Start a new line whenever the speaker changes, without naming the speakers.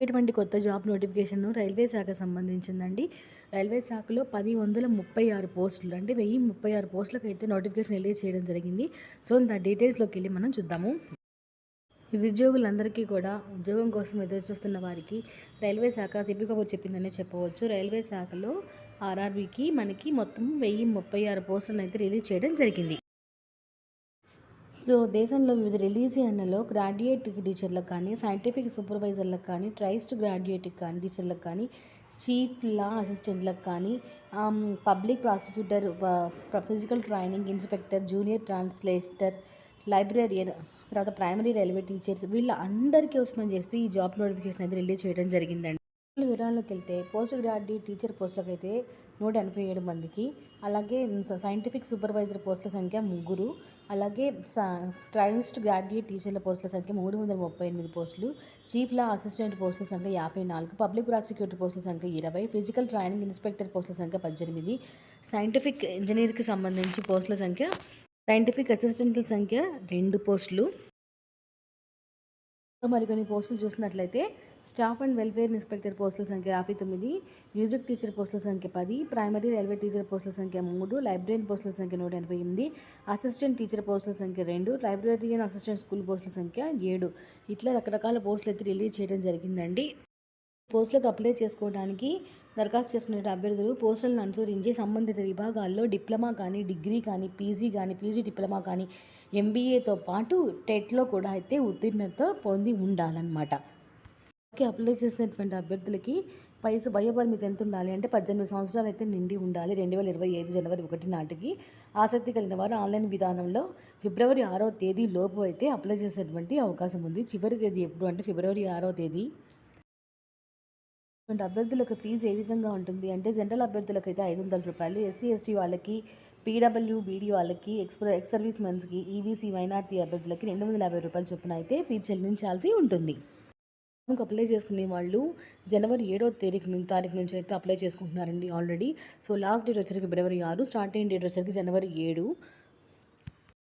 ఇటువంటి కొత్త job notification railway శాఖ సంబంధించిందండి. రైల్వే శాఖలో పది వందల ముప్పై ఆరు పోస్టులు అంటే వెయ్యి ముప్పై ఆరు పోస్టులకు అయితే నోటిఫికేషన్ రిలీజ్ చేయడం జరిగింది. సో దాని డీటెయిల్స్లోకి వెళ్ళి మనం చూద్దాము. నిరుద్యోగులందరికీ కూడా ఉద్యోగం కోసం ఎదురు చూస్తున్న వారికి రైల్వే శాఖ సిపి కబుర్ చెప్పిందనే చెప్పవచ్చు. రైల్వే శాఖలో ఆర్ఆర్బీకి మనకి మొత్తం వెయ్యి ముప్పై ఆరు పోస్టులను అయితే రిలీజ్ చేయడం జరిగింది. సో దేశంలో వివిధ రిలీజియన్లలో గ్రాడ్యుయేట్ టీచర్లకు కానీ సైంటిఫిక్ సూపర్వైజర్లకు కానీ ట్రైస్ట్ గ్రాడ్యుయేట్కి కానీ టీచర్లకు కానీ చీఫ్ లా అసిస్టెంట్లకు కానీ public prosecutor physical training inspector junior translator librarian తర్వాత ప్రైమరీ రైల్వే టీచర్స్ వీళ్ళ అందరికీ కోసం చెప్పి ఈ జాబ్ నోటిఫికేషన్ అయితే రిలీజ్ చేయడం జరిగిందండి. వివరాల్లోకి వెళ్తే పోస్ట్ గ్రాడ్యుయేట్ టీచర్ పోస్టులకు అయితే నూట ఎనభై ఏడు మందికి అలాగే సైంటిఫిక్ సూపర్వైజర్ పోస్టుల సంఖ్య ముగ్గురు అలాగే ట్రైనిస్ట్ గ్రాడ్యుయేట్ టీచర్ల పోస్టుల సంఖ్య మూడు వందల ముప్పై ఎనిమిది పోస్టులు చీఫ్ లా అసిస్టెంట్ పోస్టుల సంఖ్య యాభై నాలుగు పబ్లిక్ ప్రాసిక్యూటర్ పోస్టుల సంఖ్య ఇరవై ఫిజికల్ ట్రైనింగ్ ఇన్స్పెక్టర్ పోస్టుల సంఖ్య పద్దెనిమిది సైంటిఫిక్ ఇంజనీర్కి సంబంధించి పోస్టుల సంఖ్య సైంటిఫిక్ అసిస్టెంట్ల సంఖ్య రెండు పోస్టులు. మరికొన్ని పోస్టులు చూసినట్లయితే స్టాఫ్ అండ్ వెల్ఫేర్ ఇన్స్పెక్టర్ పోస్టుల సంఖ్య యాభై తొమ్మిది మ్యూజిక్ టీచర్ పోస్టుల సంఖ్య పది ప్రైమరీ రైల్వే టీచర్ పోస్టుల సంఖ్య మూడు లైబ్రరీన్ పోస్టుల సంఖ్య నూట ఎనభై ఎనిమిది అసిస్టెంట్ టీచర్ పోస్టుల సంఖ్య రెండు లైబ్రరీయన్ అసిస్టెంట్ స్కూల్ పోస్టుల సంఖ్య ఏడు. ఇట్లా రకరకాల పోస్టులు అయితే రిలీజ్ చేయడం జరిగిందండి. పోస్టులకు అప్లై చేసుకోవడానికి దరఖాస్తు చేసుకునే అభ్యర్థులు పోస్టులను అనుసరించి సంబంధిత విభాగాల్లో డిప్లొమా కానీ డిగ్రీ కానీ పీజీ కానీ పీజీ డిప్లొమా కానీ ఎంబీఏతో పాటు టెట్లో కూడా అయితే ఉత్తీర్ణత పొంది ఉండాలన్నమాట. అప్లై చేసినటువంటి అభ్యర్థులకి వయసు వయోపరిమితి ఎంత ఉండాలి? అంటే పద్దెనిమిది సంవత్సరాలు అయితే నిండి ఉండాలి రెండు వేల ఇరవై ఐదు జనవరి ఒకటి నాటికి. ఆసక్తి కలిగిన వారు ఆన్లైన్ విధానంలో ఫిబ్రవరి ఆరో తేదీ లోపు అయితే అప్లై చేసేటువంటి అవకాశం ఉంది. చివరి తేదీ ఎప్పుడు? అంటే ఫిబ్రవరి ఆరో తేదీ. అభ్యర్థులకు ఫీజు ఏ విధంగా ఉంటుంది? అంటే జనరల్ అభ్యర్థులకు అయితే ఐదు వందల రూపాయలు ఎస్సీ ఎస్టీ వాళ్ళకి పీడబ్ల్యూ బీడీ వాళ్ళకి ఎక్స్ప్రె ఎక్స్ సర్వీస్ మెన్స్కి ఈబీసీ మైనార్టీ అభ్యర్థులకి రెండు వందల యాభై రూపాయలు చొప్పున అయితే ఫీజు చెల్లించాల్సి ఉంటుంది. అప్లై చేసుకునే వాళ్ళు జనవరి ఏడో తారీఖు తారీఖు నుంచి అయితే అప్లై చేసుకుంటున్నారండి ఆల్రెడీ సో లాస్ట్ డేట్ వచ్చేసరికి ఫిబ్రవరి ఆరు స్టార్ట్ అయిన డేట్ వచ్చేసరికి జనవరి ఏడు.